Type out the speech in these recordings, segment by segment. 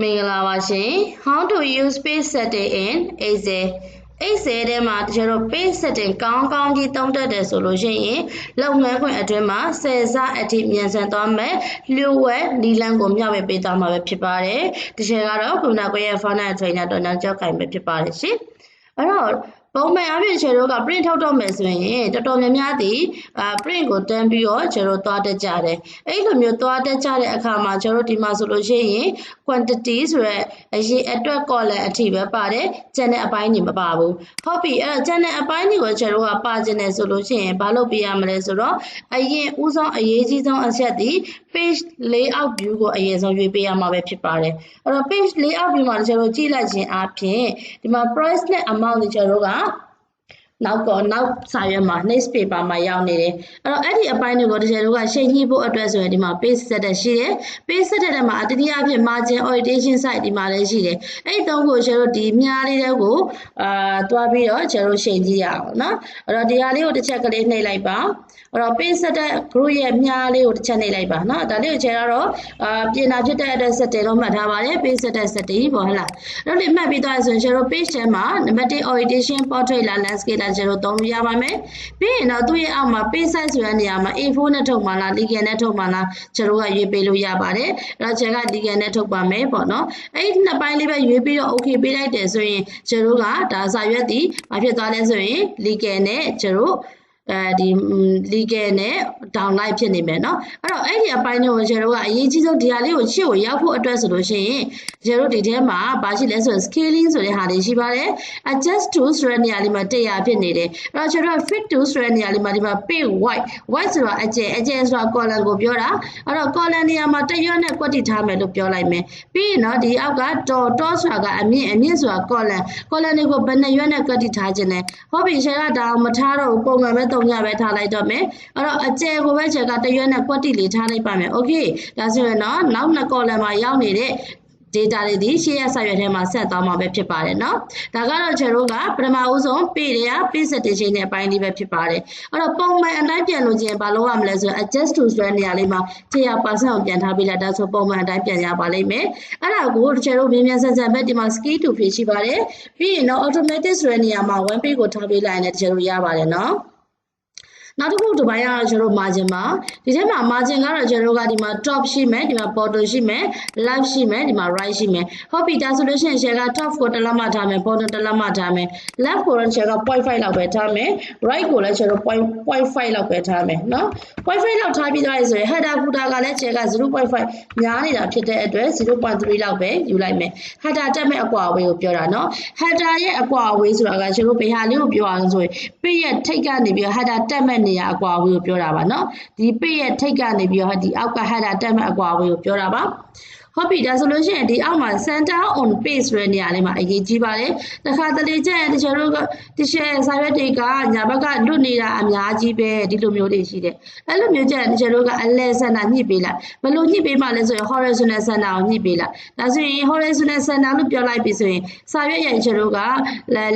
မင်္ဂလာပါရှင် How to use page setting in Excel Excel ထဲမှာကျွန်တော် page setting ကောင်းကောင်းကြီးသုံးတတ်တယ်ဆိုလို့ရှိရင်လုပ်ငန်းခွင်အတွင်းမှာဆယ်စအထိမြန်ဆန်သွားမယ်လျှို့ဝှက်နီလန်းကိုမျှဝေပေးသွားမှာပဲဖြစ်ပါတယ်ဒီချိန်ကတော့ကွန်ပျူတာကွန်ရက် Finance Trainer တော်တော်ကြောက်ခိုင်ပဲဖြစ်ပါတယ်ရှင်အဲ့တော့ ပုံမှန်အပြင်ခြေတို့က print ထုတ်တော့မယ်ဆိုရင်တော်တော်များများဒီအာ print ကိုတန်းပြီးတော့ခြေတို့သွားတက်ကြတယ်အဲ့လိုမျိုးသွားတက်ကြတဲ့အခါမှာခြေတို့ဒီမှာဆိုလို့ရှိရင် quantity ဆိုရက်အရေးအတွက် column အထိပဲပါတယ်ကျန်တဲ့အပိုင်းကြီးမပါဘူးဟုတ်ပြီအဲ့တော့ကျန်တဲ့အပိုင်းကြီးကိုခြေတို့ကပါခြင်းတယ်ဆိုလို့ရှိရင်ဘာလုပ်ပြရမလဲဆိုတော့အရင်ဥဆုံးအရေးကြီးဆုံးအချက်ဒီ page layout view ကိုအရင်ဆုံးရွေးပေးရမှာပဲဖြစ်ပါတယ်အဲ့တော့ page layout view မှာခြေတို့ကြည့်လိုက်ခြင်းအပြင်ဒီမှာ price နဲ့ amount တွေခြေတို့က နောက်ကနောက်စာရွက်မှာ next paper မှာရောက်နေတယ်အဲ့တော့အဲ့ဒီအပိုင်းတွေကိုတကယ်လို့ကရှိန်ညှိဖို့အတွက်ဆိုရင်ဒီမှာ page set တက်ရှိတယ် page set တက်မှာအတတိယအဖြစ် margin orientation site ဒီမှာလည်းရှိတယ်အဲ့ဒီသုံးခုကျတော့ဒီမြားလေးတွေကိုအာတွားပြီးတော့ကျတော့ရှိန်ကြည့်ရအောင်နော်အဲ့တော့ဒီဟာလေးကိုတစ်ချက်ကလေးနှိပ်လိုက်ပါအဲ့တော့ page set တက် group ရဲ့မြားလေးကိုတစ်ချက်နှိပ်လိုက်ပါနော်ဒါလေးကိုကျတော့အာပြင်လာဖြစ်တဲ့အတွက် set တယ်လို့မှတ်ထားပါတယ် page set တက် set တယ်ပေါ့ဟလားအဲ့တော့ဒီမှတ်ပြီးသွားဆိုရင်ကျတော့ page ထဲမှာ number 1 orientation portrait လာ landscape လာကျွန်တော်သုံးလို့ရပါမယ်ပြီးရင်တော့သူ့ရဲ့အောက်မှာ page size ဆိုတဲ့နေရာမှာ A4 နဲ့ထုတ်မှလား legal နဲ့ထုတ်မှလားကျွန်တော်ကရွေးပေးလို့ရပါတယ်အဲ့တော့ကျွန်တော်က legal နဲ့ထုတ်ပါမယ်ပေါ့နော်အဲ့ဒီနှစ်ပိုင်းလေးပဲရွေးပြီးတော့ okay ပေးလိုက်တယ်ဆိုရင်ကျွန်တော်ကဒါစာရွက်ဒီဘာဖြစ်သွားလဲဆိုရင် legal နဲ့ကျွန်တော် အဲဒီ legal နဲ့ downline ဖြစ်နေမယ်เนาะအဲ့တော့အဲ့ဒီအပိုင်းတွေကိုကျွန်တော်ကအရေးကြီးဆုံးဒီဟာလေးကိုရှေ့ကိုရောက်ဖို့အတွက်ဆိုလို့ရှိရင်ကျွန်တော်ဒီထဲမှာဘာရှိလဲဆိုတော့ scaling ဆိုတဲ့ဟာလေးရှိပါတယ် adjust to ဆိုတဲ့နေရာလေးမှာ100ဖြစ်နေတယ်အဲ့တော့ကျွန်တော် fit to ဆိုတဲ့နေရာလေးမှာဒီမှာ pay white white ဆိုတာအကျယ်အကျယ်ဆိုတာ column ကိုပြောတာအဲ့တော့ column နေရာမှာတရွက်နဲ့ကွက်တိထားမယ်လို့ပြောလိုက်မယ်ပြီးရင်တော့ဒီအောက်က dot dot ဆိုတာကအမြင့်အမြင့်ဆိုတာ column column တွေကိုဘယ်နှရွက်နဲ့ကွက်တိထားခြင်းလဲဟုတ်ပြီရှယ်ကဒါမထားတော့ဘူးပုံမှန်ပဲ တုံညပဲထားလိုက်တော့မယ်အဲ့တော့အကျယ်ကိုပဲချက်ကတရွက်နဲ့ကွက်တိလေးထားလိုက်ပါမယ်โอเคဒါဆိုရင်တော့နောက်နှစ် column မှာရောက်နေတဲ့ data တွေဒီရှေ့ရစာရွက်ထဲမှာဆက်သွားမှာပဲဖြစ်ပါတယ်เนาะဒါကတော့ကျွန်တော်တို့ကပထမဦးဆုံး page တွေက page setting နဲ့အပိုင်းလေးပဲဖြစ်ပါတယ်အဲ့တော့ပုံမှန်အတိုင်းပြန်လို့ချင်းဘာလုပ်ရမလဲဆိုတော့ adjust to ဆိုတဲ့နေရာလေးမှာ100%ကိုပြန်ထားပေးလိုက်ဒါဆိုပုံမှန်အတိုင်းပြန်ရပါလိမ့်မယ်အဲ့ဒါကိုကျွန်တော်တို့မြန်မြန်ဆန်ဆန်ပဲဒီမှာ skill to page ရှိပါတယ်ပြီးရင်တော့ automatic ဆိုတဲ့နေရာမှာ one page ကိုထားပေးလိုက်ရင်လည်းကျွန်တော်ရပါတယ်เนาะ နောက်တစ်ခုဒီပိုင်းကတော့ကျွန်တော် margin ပါဒီထဲမှာ margin ကတော့ကျွန်တော်ကဒီမှာ top ရှိမယ်ဒီမှာ bottom ရှိမယ် left ရှိမယ်ဒီမှာ right ရှိမယ်ဟုတ်ပြီဒါဆိုလို့ရှိရင် share က top ကိုတစ်လက်မှထားမယ် bottom တစ်လက်မှထားမယ် left ကိုလည်း share က0.5လောက်ပဲထားမယ် right ကိုလည်း share က0.5လောက်ပဲထားမယ်နော်0.5လောက်ထားပြီးသားရဆိုရင် header footer ကလည်း share က0.5များနေတာဖြစ်တဲ့အတွက်0.3လောက်ပဲယူလိုက်မယ် header တက်မဲ့အကွာအဝေးကိုပြောတာနော် header ရဲ့အကွာအဝေးဆိုတာကကျွန်တော်ဘေဟာလေးကိုပြောအောင်ဆိုရင် page ရဲ့ထိပ်ကနေပြီး header တက်မဲ့နေရအကွာအဝေးကိုပြောတာပါနော်ဒီပိတ်ရဲ့ထိတ်ကနေပြီးတော့ဒီအောက်ကဟတ်တာတက်မဲ့အကွာအဝေးကိုပြောတာပါ ဟုတ်ပြီဒါဆိုလို့ရှိရင်ဒီအောက်မှာ center on page ဆိုတဲ့နေရာလေးမှာအရေးကြီးပါတယ်။တခါတလေကျရင်တချို့တို့တချို့စာရွက်တွေကညာဘက်ကလွတ်နေတာအများကြီးပဲဒီလိုမျိုးတွေရှိတယ်။အဲ့လိုမျိုးကျရင်တချို့တို့ကအလဲ center ညှိပေးလိုက်။ဘယ်လိုညှိပေးမှလဲဆိုရင် horizontal center ကိုညှိပေးလိုက်။ဒါဆိုရင် horizontal center လို့ပြောလိုက်ပြီဆိုရင်စာရွက်ရဲ့တချို့တို့က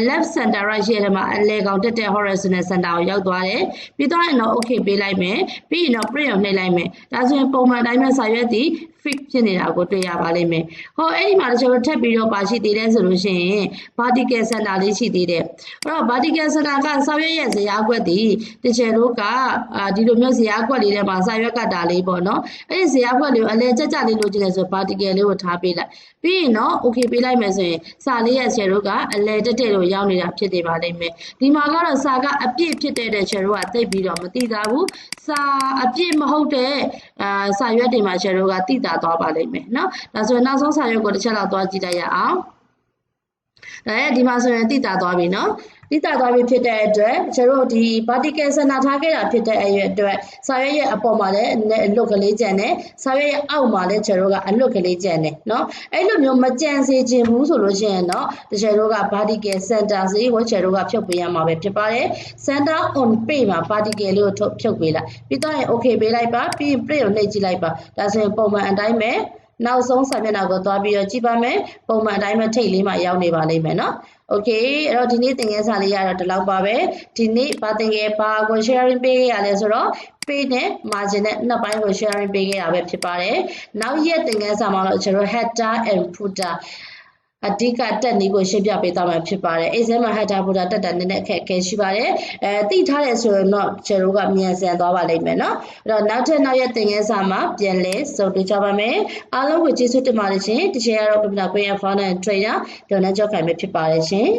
left center right ရဲ့ထဲမှာအလဲကောင်တက်တဲ့ horizontal center ကိုရောက်သွားတယ်။ပြီးတော့ရင်တော့ okay ပေးလိုက်မယ်။ပြီးရင်တော့ print ကိုနှိပ်လိုက်မယ်။ဒါဆိုရင်ပုံမှန်တိုင်းမှာစာရွက်ဒီ fit ဖြစ်နေတာကိုတွေ့ရပါလိမ့်မယ်။ဟောအဲ့ဒီမှာကျွန်တော်ထပ်ပြီးတော့ပါရှိသေးတယ်ဆိုလို့ရှိရင် vertical center လေးရှိသေးတယ်။အဲ့တော့ vertical center ကစာရွက်ရဲ့ဇယားကွက်တည်တချေတို့ကအာဒီလိုမျိုးဇယားကွက်လေးထဲမှာစာရွက်ကတာလေးပေါ့နော်။အဲ့ဒီဇယားကွက်လေးကိုအလဲကြကြလေးလိုချင်တယ်ဆို vertical လေးကိုထားပေးလိုက်။ပြီးရင်တော့ okay ပေးလိုက်မယ်ဆိုရင်စာလေးရဲ့ချေတို့ကအလဲတက်တက်လို့ရောက်နေတာဖြစ်နေပါလိမ့်မယ်။ဒီမှာကတော့စာကအပြည့်ဖြစ်တဲ့ချေတို့ကသိပြီးတော့မသိတာဘူး။စာအပြည့်မဟုတ်တဲ့အာစာရွက်တွေမှာချေတို့ကသိတာသွားပါလိမ့်မယ်နော်ဒါဆိုရင်နောက်ဆုံးစာရွက်ကိုတစ်ချက်လောက်သွားကြည့်လိုက်ရအောင်ဒါရဲ့ဒီမှာဆိုရင်သိတာသွားပြီနော် တိတာသွားပြီဖြစ်တဲ့အတွက်ကျွန်တော်တို့ဒီ vertical center ထားခဲ့တာဖြစ်တဲ့အရွယ်အတွက်စာရွက်ရဲ့အပေါ်မှာလည်းအလွတ်ကလေးကျန်တယ်စာရွက်ရဲ့အောက်မှာလည်းကျွန်တော်တို့ကအလွတ်ကလေးကျန်တယ်เนาะအဲ့လိုမျိုးမကြံစေခြင်းဘူးဆိုလို့ရှိရင်တော့ကျွန်တော်တို့က vertical center စီကိုကျွန်တော်တို့ကဖြုတ်ပေးရမှာပဲဖြစ်ပါတယ် center on page မှာ vertical လေးကိုဖြုတ်ပေးလိုက်ပြီးတော့ရင် okay ပေးလိုက်ပါပြီးရင် print ကိုနှိပ်ကြည့်လိုက်ပါဒါဆိုရင်ပုံမှန်အတိုင်းပဲ နောက်ဆုံးစာမျက်နှာကိုသွားပြီးတော့ကြည့်ပါမယ်ပုံမှန်အတိုင်းမထိတ်လေးမှရောက်နေပါလိမ့်မယ်နော် okay အဲ့တော့ဒီနေ့သင်ခန်းစာလေးရတော့ဒီလောက်ပါပဲဒီနေ့ဗာသင်ခန်းဘာကို sharing ပေးရလဲဆိုတော့ page နဲ့ margin နဲ့နှစ်ပိုင်းကို sharing ပေးခဲ့တာပဲဖြစ်ပါတယ်နောက်ရက်သင်ခန်းစာမှာတော့ကျွန်တော် header and footer အဓိကတက်နည်းကိုရှင်းပြပေးသွားမှာဖြစ်ပါတယ်။ exam မှာ header footer တက်တာနည်းနည်းအခက်အခဲရှိပါတယ်။အဲသိထားတယ်ဆိုရင်တော့ကျွန်တော်ကမြန်ဆန်သွားပါလိမ့်မယ်နော်။အဲ့တော့နောက်ထပ်နောက်ရက်သင်ခန်းစာမှာပြန်လည်စုံတွေ့ကြပါမယ်။အားလုံးကိုကျေးဇူးတင်ပါတယ်ရှင်။ဒီချိန်ကတော့ computer grade and founder and trainer ဒေါ်နန်းကျော်ခိုင်ပဲဖြစ်ပါတယ်ရှင်။